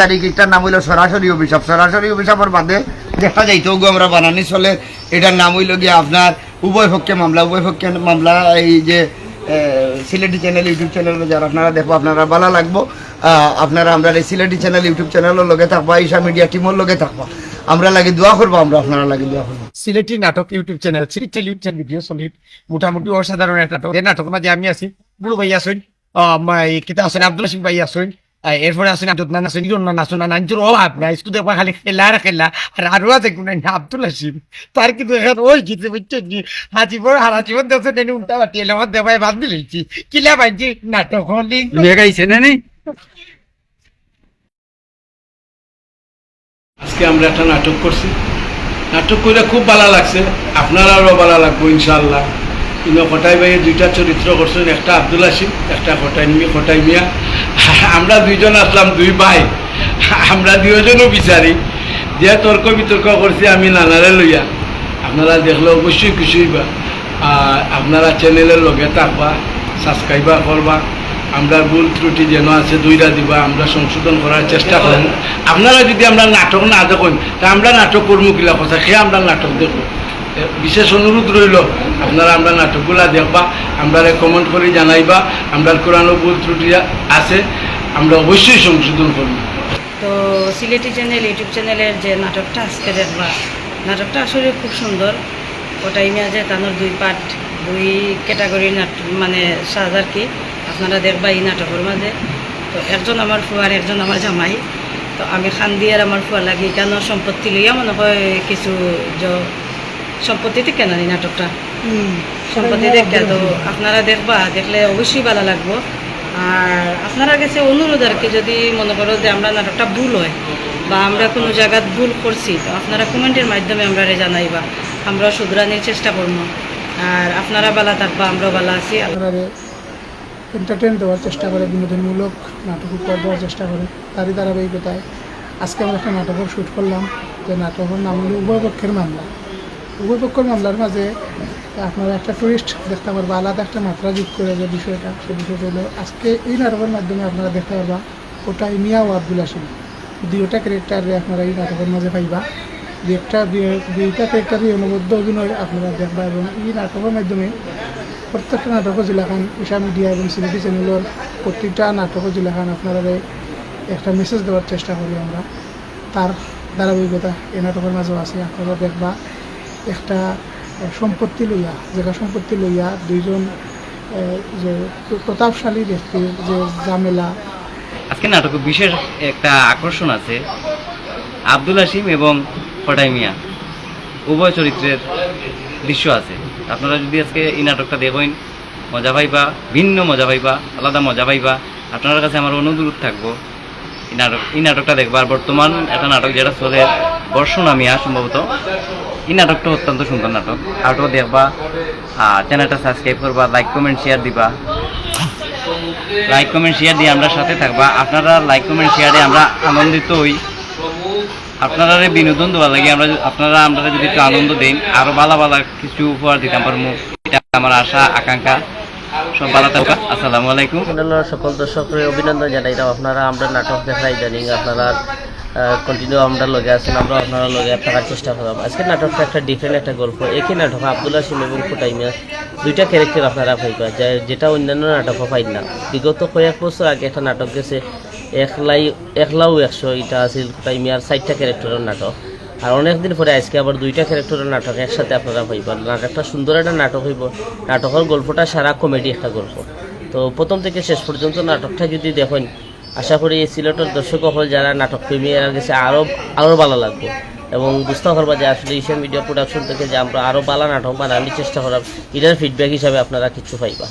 তারিখ নাম হইল সরাসরি অভিশাপ। সরাসরি আমরা বানানি চলে, এটার নাম হইল গিয়ে আপনার উভয় পক্ষে মামলা। উভয় মামলা, এই যে সিলেটি চ্যানেল, ইউটিউব চ্যানেলে যারা আপনারা দেখব, আপনারা ভালো লাগবো। আপনারা আমরা এই সিলেটি চ্যানেল, ইউটিউব চ্যানেলের লগে থাকবা, ঈশা মিডিয়া টিমের লগে থাকবা। আমরা লাগি দোয়া করব আমরা আপনারা লাগি দোয়া করব। সিলেটি নাটক YouTube channel Sylhet television video solid মোটামুটি অসাধারণ একটা নাটক। এই নাটকের মাঝে আমি আছি বুড়ো ভাই আসুন কিতা আছেন আব্দুল সিং ভাই আসুন এরপরে আসেন আব্দুল আসেন ইরন্না নাচুন নাঞ্চুর অভাব নাই শুধু দেখবা খালি খেলা আর খেলা আর আরও আছে কোন আব্দুল হাসিম তার কিন্তু এখন ওই গীতে বুঝছেন নি হাজিবর হারা জীবন দেশে নেনি উল্টা বাটি এলে আমার দেবাই বাদ দিলেছি। কিলা বাইছি নাটক হলি। গাইছে না? আজকে আমরা একটা নাটক করছি। নাটক করে খুব ভালো লাগছে। আপনারাও ভালো লাগবো ইনশাল্লাহ কিন্তু কটাই ভাই দুইটা চরিত্র করছেন, একটা আব্দুল আসিফ একটা কটাই কটাই মিয়া। আমরা দুইজন আসলাম, দুই ভাই। আমরা দুজনও বিচারি। যে তর্ক বিতর্ক করছি আমি নানারে লইয়া। আপনারা দেখলে অবশ্যই খুশি হইবা। আর আপনারা চ্যানেলের লগে থাকবা সাবস্ক্রাইবার করবা। আমরা ভুল ত্রুটি যেন আছে দুইটা দিবা, আমরা সংশোধন করার চেষ্টা করব আপনারা যদি আমরা নাটক না দেখুন, তা আমরা নাটক করব কিলা কথা সে আমরা নাটক দেখব। বিশেষ অনুরোধ রইল, আপনারা আমরা নাটকগুলা দেখবা আমরা কমেন্ট করে জানাইবা আমরা কোরআনও ভুল ত্রুটি আছে, আমরা অবশ্যই সংশোধন করব। তো সিলেটি চ্যানেল ইউটিউব চ্যানেলের যে নাটকটা আজকে দেখবা নাটকটা আসলে খুব সুন্দর। ওটাই মেয়াজে তানোর দুই পার্ট দুই ক্যাটাগরির নাটক মানে সাজ আর কি। আপনারা দেখবা এই নাটকের মাঝে। তো একজন আমার ফুয়ার একজন আমার জামাই। তো আমি খান দিয়ে আর আমার ফুয়া লাগি। কেন সম্পত্তি লইয়া মনে হয় কিছু য- সম্পত্তি থেকে না এই নাটকটা? সম্পত্তি দেখতে তো আপনারা দেখবা দেখলে অবশ্যই ভালো লাগবো। আর আপনারা কাছে অনুরোধ আর কি যদি মনে করো যে আমরা নাটকটা ভুল হয় বা আমরা কোনো জায়গায় ভুল করছি তো আপনারা কমেন্টের মাধ্যমে আমরা জানাইবা। আমরা শুধরানির চেষ্টা করব। আর আপনারা বালা থাকবা আমরাও বালা আছি। এন্টারটেন দেওয়ার চেষ্টা করে, বিনোদনমূলক নাটক দেওয়ার চেষ্টা করে। তারই ধারাবাহিকতায় আজকে আমরা একটা নাটকের শ্যুট করলাম, যে নাটকের নাম হলো উভয় পক্ষের মামলা। উভয় পক্ষের মামলার মাঝে আপনারা একটা টুরিস্ট দেখতে পারবা, আলাদা একটা মাত্রা যোগ করে যে বিষয়টা সেই বিষয়টা হলো আজকে এই নাটকের মাধ্যমে আপনারা দেখতে পারবা ওটাই মিয়া ও আব্দুল আসিম দুইটা ক্যারেক্টারে আপনারা এই নাটকের মাঝে পাইবা। দুইটা দুইটা ক্যারেক্টারই অনবদ্য অভিনয় আপনারা দেখবা এবং এই নাটকের মাধ্যমে প্রত্যেকটা নাটক জিলাখান ঈশা মিডিয়া এবং সিলেটি চ্যানেলের প্রত্যেকটা নাটক জিলাখান আপনারা একটা মেসেজ দেওয়ার চেষ্টা করি আমরা। তার ধারাবাহিকতা এই নাটকের মাঝেও আছে। আপনারা দেখবা একটা সম্পত্তি লইয়া জায়গা সম্পত্তি লইয়া দুইজন যে প্রতাপশালী ব্যক্তির যে ঝামেলা। আজকে নাটকে বিশেষ একটা আকর্ষণ আছে। আব্দুল হাসিম এবং ফটাই মিয়া উভয় চরিত্রের দৃশ্য আছে। আপনারা যদি আজকে এই নাটকটা দেখেন, মজা পাইবা, ভিন্ন মজা পাইবা, আলাদা মজা পাইবা, আপনার কাছে আমার অনুরোধ থাকব, এই নাটক এই নাটকটা দেখবার। বর্তমান একটা নাটক যেটা চলে বর্ষনা মিয়া সম্ভবত। এই নাটকটা অত্যন্ত সুন্দর নাটক। আরও দেখবা, আর চ্যানেলটা সাবস্ক্রাইব করবা, লাইক, কমেন্ট, শেয়ার দিবা। লাইক, কমেন্ট, শেয়ার দিয়ে আমরা সাথে থাকবা। আপনারা লাইক, কমেন্ট, শেয়ারে আমরা আনন্দিত হই। আপনারা বিনোদন দেওয়া লাগে, আমরা আপনারা, আমরা যদি একটু আনন্দ দেন, আরও ভালো ভালো কিছু উপহার দিতাম পারব এটা আমার আশা, আকাঙ্ক্ষা। আসসালামু আলাইকুম। সকল দর্শকের অভিনন্দন জানাইলাম আপনারা, আমরা নাটক দেখা ইদানিং আপনারা কন্টিনিউ আমরা লগে আছেন আমরা আপনারা লগে থাকার চেষ্টা করলাম। আজকের নাটকটা একটা ডিফারেন্ট একটা গল্প। একই নাটক, আব্দুল হাসিম এবং ফুটাইমিয়া দুইটা ক্যারেক্টার আপনারা পাইবা যেটা অন্যান্য নাটকও পাই না। বিগত কয়েক বছর আগে একটা নাটক গেছে একলাই, একলাও একশো, এটা আছিল ফুটাইমিয়ার চারটা ক্যারেক্টারের নাটক। আর অনেকদিন পরে আজকে আবার দুইটা ক্যারেক্টারের নাটক একসাথে আপনারা পাইবেন নাটকটা সুন্দর একটা নাটক হইব। নাটকের গল্পটা সারা কমেডি একটা গল্প। তো প্রথম থেকে শেষ পর্যন্ত নাটকটা যদি দেখেন, আশা করি এই সিলেটের দর্শক হল যারা নাটক প্রেমী, এরা গেছে আরও আরও ভালো লাগবে। এবং বুঝতে পারবা যে আসলে এশিয়ান মিডিয়া প্রোডাকশন থেকে যে আমরা আরও ভালো নাটক বানানোর চেষ্টা করার, এটার ফিডব্যাক হিসাবে আপনারা কিছু পাইবা।